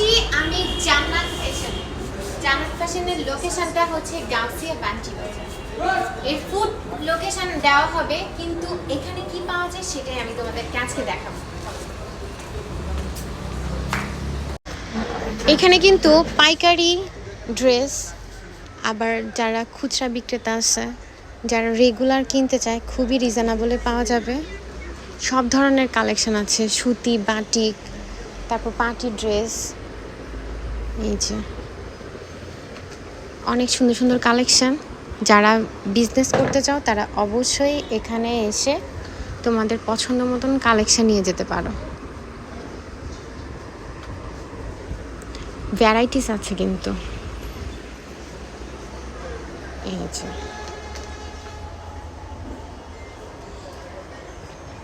আসছি আমি জান্নাত ফ্যাশন জান্নাত ফ্যাশনের লোকেশনটা হচ্ছে গাউসিয়া বান্টি বাজার। ফুড লোকেশন দেওয়া হবে, কিন্তু এখানে কি পাওয়া যায় সেটাই আমি তোমাদের আজকে দেখাবো। এখানে কিন্তু পাইকারি ড্রেস আবার যারা খুচরা বিক্রেতা আছে, যারা রেগুলার কিনতে চায়, খুবই রিজনেবলে পাওয়া যাবে। সব ধরনের কালেকশন আছে, সুতি বাটিক তারপর পার্টি ড্রেস এই যে। অনেক সুন্দর সুন্দর কালেকশান যারা বিজনেস করতে চাও, তারা অবশ্যই এখানে এসে তোমাদের পছন্দ মতন কালেকশান নিয়ে যেতে পারো। ভ্যারাইটিস আছে কিন্তু। এই যে।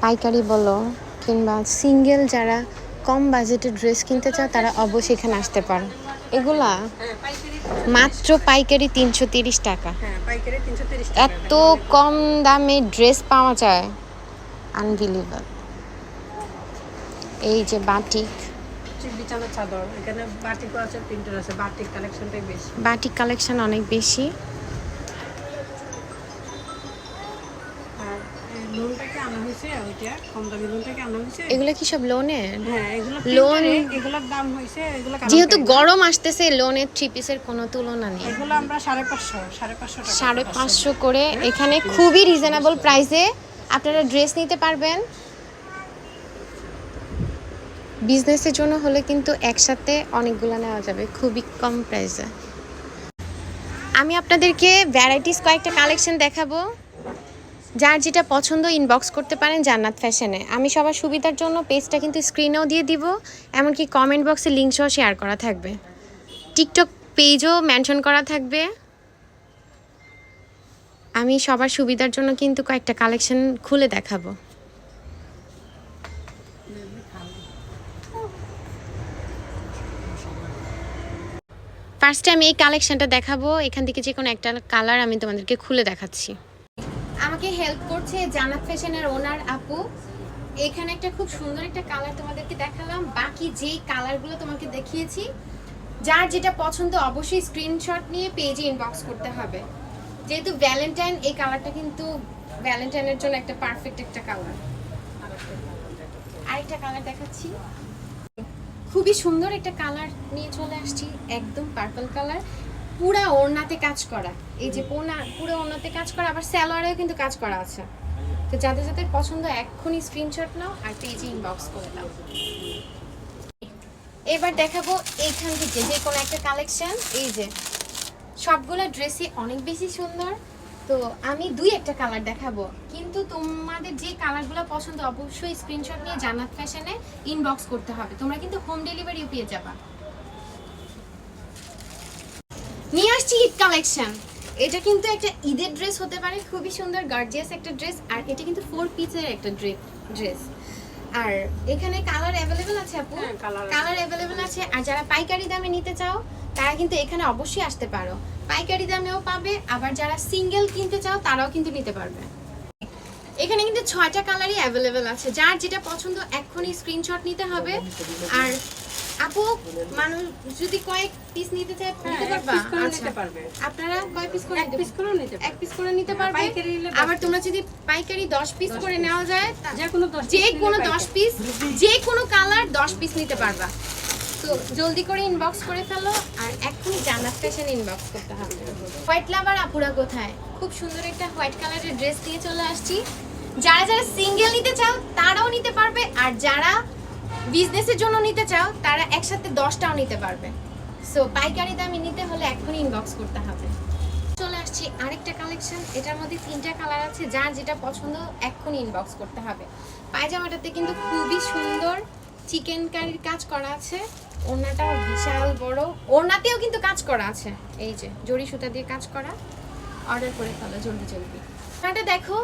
পাইকারি বলো কিংবা সিঙ্গেল যারা কম বাজেটের ড্রেস কিনতে চাও, তারা অবশ্যই এখানে আসতে পারো। এগুলা? হ্যাঁ মাত্র পাইকারি তিনশো তিরিশ টাকা। হ্যাঁ এত কম দামে ড্রেস পাওয়া যায়? আনবিলিভার এই যে বাটিক। বাটিক কালেকশন অনেক বেশি। আনা হয়েছে ওইটা কম দামি লোনটাকে আনা হয়েছে। এগুলো কি সব লোনের হ্যাঁ এগুলো লোন- লোন এগুলোর দাম হয়েছে এগুলো যেহেতু গরম আসতেছে লোনের থ্রি পিসের কোনো তুলনা নেই। এগুলো আমরা সাড়ে পাঁচশো সাড়ে পাঁচশো সাড়ে পাঁচশো। করে। এখানে খুবই রিজনেবল প্রাইসে আপনারা ড্রেস নিতে পারবেন। বিজনেসের জন্য হলে কিন্তু একসাথে অনেকগুলো নেওয়া যাবে। খুবই কম প্রাইসে আমি আপনাদেরকে ভ্যারাইটিস কয়েকটা কালেকশন দেখাবো। যার যেটা পছন্দ ইনবক্স করতে পারেন জান্নাত ফ্যাশনে আমি সবার সুবিধার জন্য পেজটা কিন্তু স্ক্রিনেও দিয়ে দিব, এমনকি কমেন্ট বক্সে লিঙ্ক সহ শেয়ার করা থাকবে। টিকটক পেজও মেনশন করা থাকবে। আমি সবার সুবিধার জন্য কিন্তু কয়েকটা কালেকশন খুলে দেখাবো। ফার্স্টে আমি এই কালেকশনটা দেখাবো। এখান থেকে যে কোনো একটা কালার আমি তোমাদেরকে খুলে দেখাচ্ছি। আমাকে হেল্প করছে জানাত ফ্যাশনের ওনার আপু। এখানে একটা খুব সুন্দর একটা কালার তোমাদেরকে দেখালাম। বাকি যেই কালারগুলো তোমাকে দেখিয়েছি, যার যেটা পছন্দ অবশ্যই স্ক্রিনশট নিয়ে পেজে ইনবক্স করতে হবে। যেহেতু ভ্যালেন্টাইন এই কালারটা কিন্তু ভ্যালেন্টাইনের জন্য একটা পারফেক্ট একটা কালার আরেকটা কালার দেখাচ্ছি। খুবই সুন্দর একটা কালার নিয়ে চলে আসছি, একদম পার্পল কালার পুরা ওড়নাতে কাজ করা। এই যে পোনা, পুরো ওড়নাতে কাজ করা, আবার স্যালোয়ারেও কিন্তু কাজ করা আছে। তো যাদের যাদের পছন্দ, এক্ষুনি স্ক্রিনশট নাও আর পেজে ইনবক্স করে দাও। এবার দেখাবো এইখান থেকে যে কোনো একটা কালেকশন এই যে, সবগুলো ড্রেসই অনেক বেশি সুন্দর। তো আমি দুই একটা কালার দেখাবো। কিন্তু তোমাদের যে কালারগুলো পছন্দ, অবশ্যই স্ক্রিনশট নিয়ে জান্নাত ফ্যাশনে ইনবক্স করতে হবে। তোমরা কিন্তু হোম ডেলিভারিও পেয়ে যাবা। নিয়ে আসছি ঈদ কালেকশন এটা কিন্তু একটা ঈদের ড্রেস হতে পারে খুবই সুন্দর গর্জিয়াস একটা ড্রেস আর এটা কিন্তু ফোর পিসের একটা ড্রেস আর এখানে কালার অ্যাভেলেবেল আছে আপু? কালার অ্যাভেলেবেল আছে। আর যারা পাইকারি দামে নিতে চাও তারা কিন্তু এখানে অবশ্যই আসতে পারো। পাইকারি দামেও পাবে আবার যারা সিঙ্গেল কিনতে চাও তারাও কিন্তু নিতে পারবে। এখানে কিন্তু ছয়টা কালারই অ্যাভেলেবেল আছে। যার যেটা পছন্দ এক্ষুনি স্ক্রিনশট নিতে হবে। আর আপু মানুষ যদি কয়েক পিস নিতে চায় হ্যাঁ, নিতে পারবা? আচ্ছা। নিতে পারবে। আপনারা কয় পিস করে এক পিস করেও নিতে এক পিস করে নিতে হ্যাঁ, পারবে? পাইকারি দশ আবার তোমরা যদি পাইকারি 10 পিস করে নেওয়া যায় যে কোনো দশ যে কোনো নিলে 10 পিস যে কোনো কালার 10 পিস নিতে পারবা। তো জলদি করে ইনবক্স করে ফেলো আর এখনই জান্নাত ফ্যাশন ইনবক্স করতে হবে। হোয়াইট লাভার আপুরা কোথায়? খুব সুন্দর একটা হোয়াইট কালারের ড্রেস দিয়ে চলে আসছি। যারা যারা সিঙ্গেল নিতে চাও তারাও নিতে পারবে। আর যারা বিজনেসের জন্য নিতে চাও, তারা একসাথে দশটাও নিতে পারবে। সো পাইকারি দামে নিতে হলে এখনই ইনবক্স করতে হবে। চলে আসছি আরেকটা কালেকশন এটার মধ্যে তিনটা কালার আছে, যার যেটা পছন্দ এক্ষুনি ইনবক্স করতে হবে। পায়জামাটাতে কিন্তু খুবই সুন্দর চিকেন কারির কাজ করা আছে, ওড়নাটাও বিশাল বড়, ওড়নাতেও কিন্তু কাজ করা আছে। এই যে জড়ি সুতা দিয়ে কাজ করা অর্ডার করে ফেলো জলদি জলদি। ওড়নাটা দেখো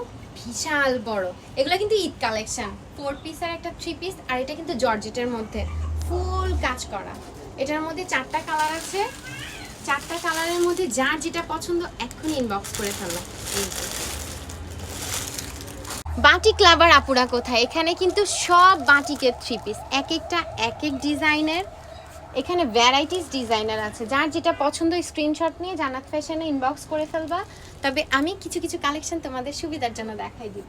বিশাল বড়। এগুলো কিন্তু ঈদ কালেকশন ফোর পিস আর একটা থ্রি পিস আর এটা কিন্তু জর্জেটের মধ্যে। ফুল কাজ করা। এটার মধ্যে চারটা কালার আছে। চারটা কালারের মধ্যে যার যেটা পছন্দ এক্ষুনি ইনবক্স করে ফেলো। এই যে। বাটিক লাভার আপুরা কোথায়? এখানে কিন্তু সব বাটিকের থ্রি পিস এক একটা, এক এক ডিজাইনের এখানে ভ্যারাইটিস ডিজাইনার আছে। যার যেটা পছন্দ স্ক্রিনশট নিয়ে জানাত ফ্যাশনে ইনবক্স করে ফেলবা। তবে আমি কিছু কিছু কালেকশন তোমাদের সুবিধার জন্য দেখাই দিব।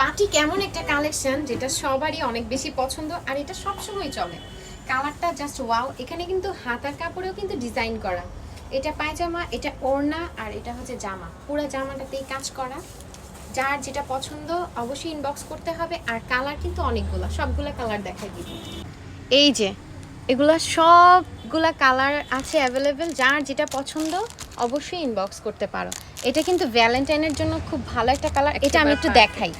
বাটি কেমন একটা কালেকশন যেটা সবারই অনেক বেশি পছন্দ, আর এটা সবসময় চলে। কালারটা জাস্ট ওয়াও এখানে কিন্তু হাতার কাপড়েও কিন্তু ডিজাইন করা। এটা পায়জামা, এটা ওড়না, আর এটা হচ্ছে জামা। পুরো জামাটাতেই কাজ করা। যার যেটা পছন্দ অবশ্যই ইনবক্স করতে হবে আর কালার কিন্তু অনেকগুলো সবগুলো কালার দেখাই দিব। এই যে এগুলা সবগুলা কালার আছে অ্যাভেলেবেল যার যেটা পছন্দ অবশ্যই ইনবক্স করতে পারো। এটা কিন্তু ভ্যালেন্টাইনের জন্য খুব ভালো একটা কালার এটা আমি একটু দেখাই।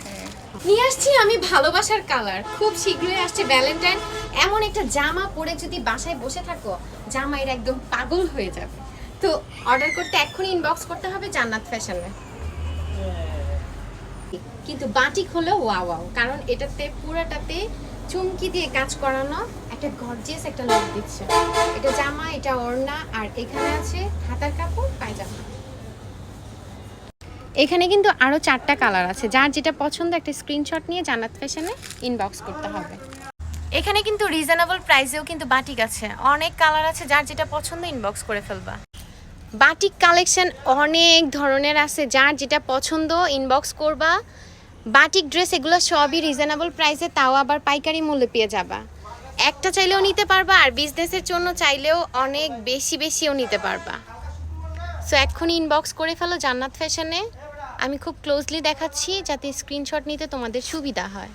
নিয়ে আসছি আমি ভালোবাসার কালার খুব শীঘ্রই আসছে ভ্যালেন্টাইন এমন একটা জামা পরে যদি বাসায় বসে থাকো জামা এর একদম পাগল হয়ে যাবে। তো অর্ডার করতে এক্ষুনি ইনবক্স করতে হবে জান্নাত ফ্যাশনে কিন্তু বাটিক হলো ওয়াও কারণ এটাতে পুরাটাতে চুমকি দিয়ে কাজ করানো একটা গর্জিয়াস একটা লুক দিচ্ছে। এটা জামা, এটা ওড়না, আর এখানে আছে হাতার কাপড়, পায়জামা। এখানে কিন্তু আরও চারটা কালার আছে, যার যেটা পছন্দ একটা স্ক্রিনশট নিয়ে জান্নাত ফ্যাশনে ইনবক্স করতে হবে। এখানে কিন্তু রিজনেবল প্রাইসেও কিন্তু বাটিক আছে, অনেক কালার আছে যার যেটা পছন্দ ইনবক্স করে ফেলবা। বাটিক কালেকশন অনেক ধরনের আছে, যার যেটা পছন্দ ইনবক্স করবা। বাটিক ড্রেস এগুলো সবই রিজনেবল প্রাইসে, তাও আবার পাইকারি মূল্যে পেয়ে যাবা। একটা চাইলেও নিতে পারবা, আর বিজনেসের জন্য চাইলেও অনেক বেশি বেশিও নিতে পারবা। সো এক্ষুনি ইনবক্স করে ফেলো জান্নাত ফ্যাশনে আমি খুব ক্লোজলি দেখাচ্ছি, যাতে স্ক্রিনশট নিতে তোমাদের সুবিধা হয়।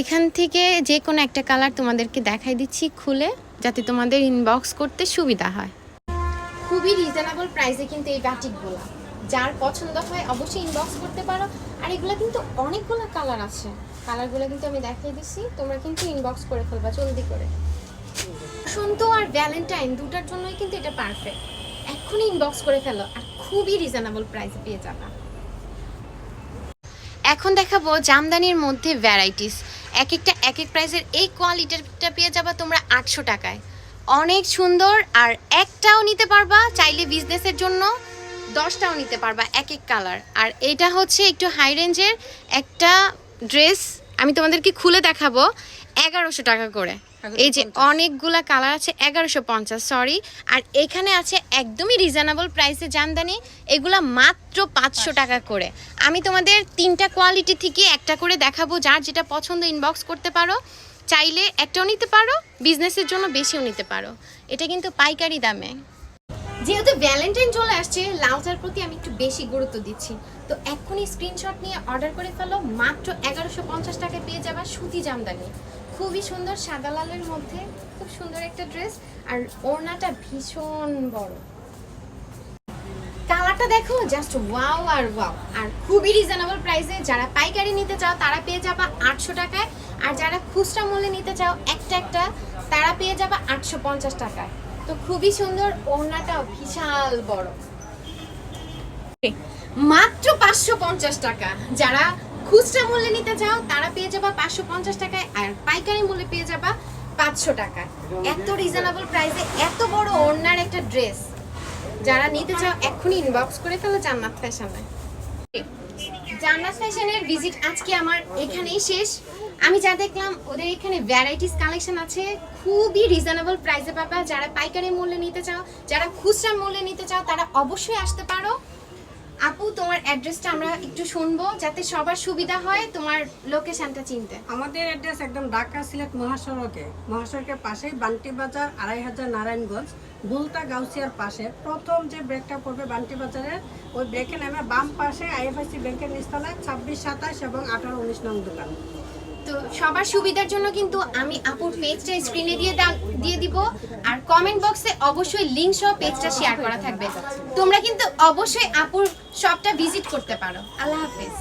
এখান থেকে যে কোনো একটা কালার তোমাদেরকে দেখাই দিচ্ছি খুলে, যাতে তোমাদের ইনবক্স করতে সুবিধা হয়। খুবই রিজনেবল প্রাইসে কিন্তু এই বাটিকগুলো। যার পছন্দ হয় অবশ্যই ইনবক্স করতে পারো। আর এগুলো কিন্তু অনেকগুলো কালার আছে। কালারগুলো কিন্তু আমি দেখিয়ে দিচ্ছি তোমরা কিন্তু ইনবক্স করে ফেলবা জলদি করে। বসন্ত আর ভ্যালেন্টাইন দুটার জন্যই কিন্তু এটা পারফেক্ট এক্ষুনি ইনবক্স করে ফেলো আর খুবই রিজনেবল প্রাইসে পেয়ে যাবা। এখন দেখাবো জামদানির মধ্যে ভ্যারাইটিস এক একটা এক এক প্রাইসের এই কোয়ালিটিটা পেয়ে যাবা তোমরা আটশো টাকায়। অনেক সুন্দর আর একটাও নিতে পারবা চাইলে বিজনেসের জন্য। দশটাও নিতে পারবা এক এক কালার। আর এটা হচ্ছে একটু হাই রেঞ্জের একটা ড্রেস আমি তোমাদেরকে খুলে দেখাবো এগারোশো টাকা করে। এই যে অনেকগুলা কালার আছে এগারোশো পঞ্চাশ সরি আর এখানে আছে একদমই রিজনেবল প্রাইসে জামদানি এগুলা মাত্র পাঁচশো টাকা করে। আমি তোমাদের তিনটা কোয়ালিটি থেকে একটা করে দেখাবো যার যেটা পছন্দ ইনবক্স করতে পারো। চাইলে একটাও নিতে পারো বিজনেসের জন্য বেশিও নিতে পারো। এটা কিন্তু পাইকারি দামে। যেহেতু ভ্যালেন্টাইন চলে আসছে লালচার প্রতি আমি একটু বেশি গুরুত্ব দিচ্ছি। তো এক্ষুনি স্ক্রিনশট নিয়ে অর্ডার করে ফেলো, মাত্র এগারোশো পঞ্চাশ টাকায় পেয়ে যাবা সুতি জামদানি। খুবই সুন্দর সাদা লালের মধ্যে, খুব সুন্দর একটা ড্রেস আর ওড়নাটা ভীষণ বড়। কালারটা দেখো জাস্ট ওয়াও আর ওয়াও আর খুবই রিজনেবল প্রাইসে যারা পাইকারি নিতে চাও, তারা পেয়ে যাবা আটশো টাকায়। আর যারা খুচরা মূল্যে নিতে চাও, একটা একটা, তারা পেয়ে যাবা আটশো পঞ্চাশ টাকায়। তো খুবই সুন্দর, ওড়নাটাও বিশাল বড়। মাত্র পাঁচশো পঞ্চাশ টাকা। যারা খুচরা মূল্যে নিতে চাও, তারা পেয়ে যাবা পাঁচশো পঞ্চাশ টাকায়, আর পাইকারি মূল্যে পেয়ে যাবা পাঁচশো টাকায় এত রিজনেবল প্রাইসে এত বড় ওড়নার একটা ড্রেস যারা নিতে চাও, এখনই ইনবক্স করে ফেলো জান্নাত ফ্যাশনে জান্নাত ফ্যাশনের ভিজিট আজকে আমার এখানেই শেষ। আমি যা দেখলাম, ওদের এখানে ভ্যারাইটিস কালেকশন আছে। খুবই রিজনেবল প্রাইসে পাবা। যারা পাইকারি মূল্যে নিতে চাও, যারা খুচরা মূল্যে নিতে চাও, তারা অবশ্যই আসতে পারো। আপু, তোমার অ্যাড্রেসটা আমরা একটু শুনব যাতে সবার সুবিধা হয় তোমার লোকেশনটা চিনতে। আমাদের অ্যাড্রেস একদম ঢাকা, সিলেট মহাসড়কে। মহাসড়কের পাশেই বান্টি বাজার, আড়াই হাজার নারায়ণগঞ্জ, বুলতা গাউসিয়ার পাশে। প্রথম যে ব্রেকটা পড়বে বান্টি বাজারের ওই ব্রেকে নামে বাম পাশে আইএফআইসি ব্যাংকের নিচতলায় ছাব্বিশ সাতাশ এবং আঠারো উনিশ নং দোকান। তো সবার সুবিধার জন্য কিন্তু আমি আপুর পেজটা স্ক্রিনে দিয়ে দিয়ে দিব। আর কমেন্ট বক্সে অবশ্যই লিংক সহ পেজটা শেয়ার করা থাকবে। তোমরা কিন্তু অবশ্যই আপুর শপটা ভিজিট করতে পারো। আল্লাহ হাফেজ।